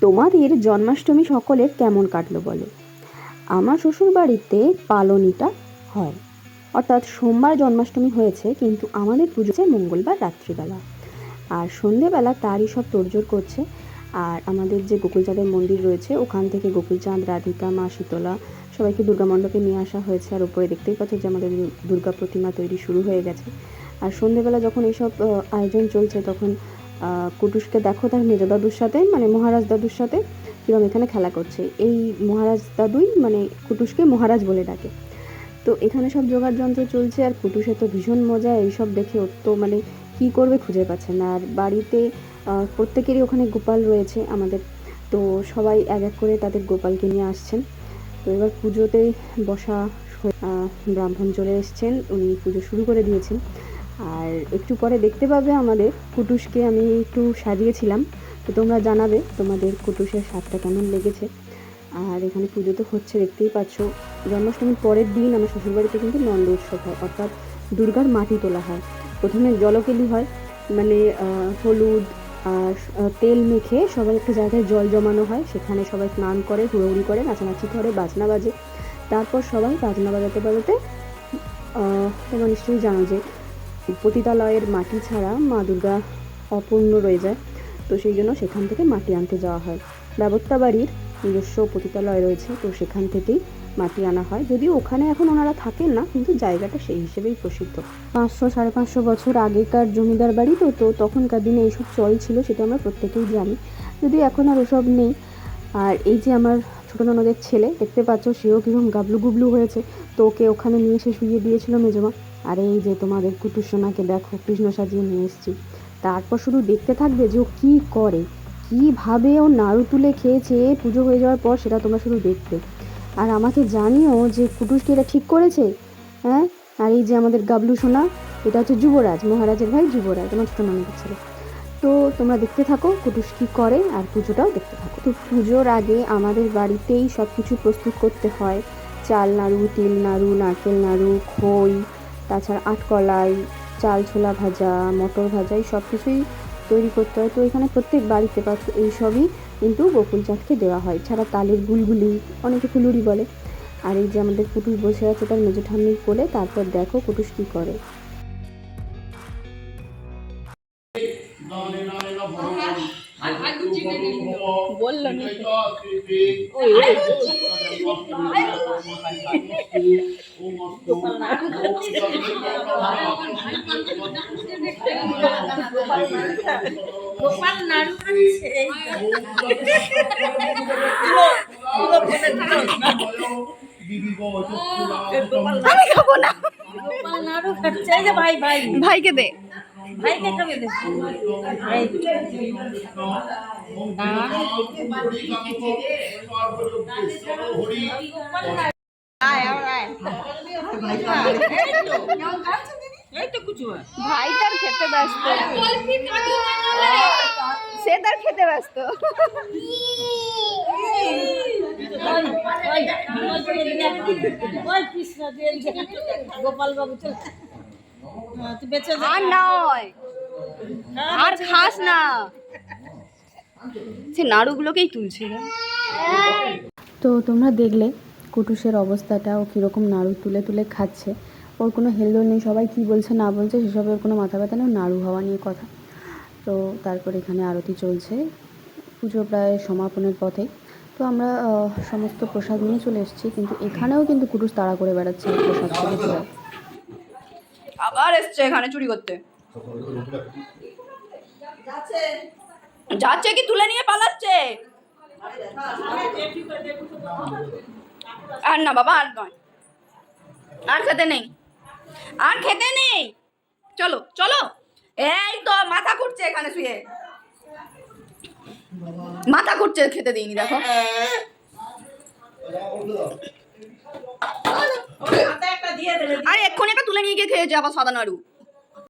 তোমাদের জন্মাষ্টমী সকলের কেমন কাটলো বলো? আমার শ্বশুর বাড়িতে পালনিটা হয়। অর্থাৎ সোমবার জন্মাষ্টমী হয়েছে, কিন্তু আমাদের পুজো হচ্ছে মঙ্গলবার রাত্রিবেলা। আর সন্ধেবেলা তারই সব তোড়জোড় করছে। আর আমাদের যে গোকুলচাঁদের মন্দির রয়েছে, ওখান থেকে গোকুলচাঁদ, রাধিকা, মা শীতলা সবাইকে দুর্গা মণ্ডপে নিয়ে আসা হয়েছে। আর উপরে দেখতেই পাচ্ছ যে আমাদের দুর্গা প্রতিমা তৈরি শুরু হয়ে গেছে। আর সন্ধেবেলা যখন এইসব আয়োজন চলছে, তখন কুটুসকে দেখো তার মেজ দাদুর সাথে মানে মহারাজ দাদুর সাথে কিরম এখানে খেলা করছে। এই মহারাজ দাদুই মানে কুটুসকে মহারাজ বলে ডাকে। তো এখানে সব জোগাড় যন্ত্র চলছে, আর কুটুসে তো ভীষণ মজা, এইসব দেখে ওর তো মানে কী করবে খুঁজে পাচ্ছে না। আর বাড়িতে প্রত্যেকেরই ওখানে গোপাল রয়েছে আমাদের। তো সবাই এক এক করে তাদের গোপালকে নিয়ে আসছেন। তো এবার পুজোতে বসা ব্রাহ্মণ চলে এসছেন। উনি পুজো শুরু করে দিয়েছেন। আর একটু পরে দেখতে পাবে আমাদের কুটুসকে আমি একটু সাজিয়েছিলাম। তো তোমরা জানাবে তোমাদের কুটুসের স্বাদটা কেমন লেগেছে। আর এখানে পুজো তো হচ্ছে, দেখতেই পাচ্ছ। জন্মাষ্টমীর পরের দিন আমার শ্বশুরবাড়িতে কিন্তু নন্দ উৎসব হয়, অর্থাৎ দুর্গার মাটি তোলা হয়। প্রথমে জলকেলি হয় মানে হলুদ আর তেল মেখে সবাই একটা জায়গায় জল জমানো হয়, সেখানে সবাই স্নান করে, হুড়োহুড়ি করে, নাচানাচি করে, বাজনা বাজে। তারপর সবাই বাজনা বাজাতে বাজাতে তোমরা নিশ্চয়ই জানো যে পতিতালয়ের মাটি ছাড়া মা দুর্গা অপূর্ণ রয়ে যায়। তো সেই জন্য সেখান থেকে মাটি আনতে যাওয়া হয়। ব্যবস্থা বাড়ির নিজস্ব পতিতালয় রয়েছে, তো সেখান থেকেই মাটি আনা হয়। যদিও ওখানে এখন ওনারা থাকেন না, কিন্তু জায়গাটা সেই হিসেবেই প্রসিদ্ধ। পাঁচশো, সাড়ে পাঁচশো বছর আগেকার জমিদার বাড়ি তো তো তখনকার দিনে এইসব চল ছিল, সেটা আমরা প্রত্যেকেই জানি। যদিও এখন আর ওসব নেই। আর এই যে আমার ছোটো ননদের ছেলে, দেখতে পাচ্ছ, সেও কীরকম গাবলু গুবলু হয়েছে। তো ওকে ওখানে নিয়ে এসে শুয়ে দিয়েছিল মেজমা। আর এই যে তোমাদের কুটুসোনাকে দেখো কৃষ্ণ সাজিয়ে নিয়ে এসেছি। তারপর শুধু দেখতে থাকবে যে ও কী করে। কীভাবে ও নাড়ু তুলে খেয়েছে পুজো হয়ে যাওয়ার পর সেটা তোমরা শুধু দেখবে। আর আমাকে জানিও যে কুটুস কি এটা ঠিক করেছে? হ্যাঁ? আর এই যে আমাদের গাবলু সোনা, এটা হচ্ছে যুবরাজ, মহারাজের ভাই যুবরাজ, আমার ছোটো ননদের ছেলে। তো তোমরা দেখতে থাকো কুটুস কী করে আর পুজোটাও দেখতে থাকো। তো পুজোর আগে আমাদের বাড়িতেই সব কিছু প্রস্তুত করতে হয়। চাল নাড়ু, তিল নাড়ু, নারকেল নাড়ু, খই তাছাড়া আটকলাই চাল ছোলা ভাজা, মটর ভাজা, এই সব কিছুই তৈরি করতে হয়। তো এখানে প্রত্যেক বাড়িতে পাচ্ছ এই সবই কিন্তু গোকুল চাঁদকে দেওয়া হয়। ছাড়া তালের গুলগুলি, অনেকে ফুলুরি বলে। আর এই যে আমাদের কুটুস বসে আছে তার মেজো ঠাম্মির কোলে, তারপর দেখো কুটুস কী করে। বলল গোপাল নাড়ু খাচ্ছে। আমি খাব না। গোপাল নাড়ু খাচ্ছে। এই যে ভাই ভাই। ভাইকে দে। ভাই তার খেতে ব্যস্ত সে তার খেতে ব্যস্ত গোপাল বাবু চল হ্যাঁ, আর নয়। আর খাস না। সে নাড়ুগুলোকেই তুলছে রে। তো তোমরা দেখলে কুটুসের অবস্থাটা ও কীরকম নাড়ু তুলে তুলে খাচ্ছে। ওর কোনো হেলদোল নেই সবাই কি বলছে না বলছে সেসবের কোনো মাথা ব্যথা নেই নাড়ু হওয়া নিয়ে কথা। তো তারপর এখানে আরতি চলছে পুজো প্রায় সমাপনের পথে। তো আমরা সমস্ত প্রসাদ নিয়ে চলে এসেছি কিন্তু এখানেও কিন্তু কুটুস তাড়া করে বেড়াচ্ছে প্রসাদ আবার এসছে এখানে চুরি করতে। যাচ্ছে কি তুলে নিয়ে পালাচ্ছে? আর না বাবা, আর নয়। আর খেতে নেই। আর খেতে নেই। চলো চলো। এই তো মাথা ঘুরছে এখানে শুয়ে। মাথা ঘুরছে, খেতে দিইনি, দেখো। আর এক্ষুনি একটা তুলে নিয়ে গিয়ে খেয়েছে আবার সাদা নাড়ু।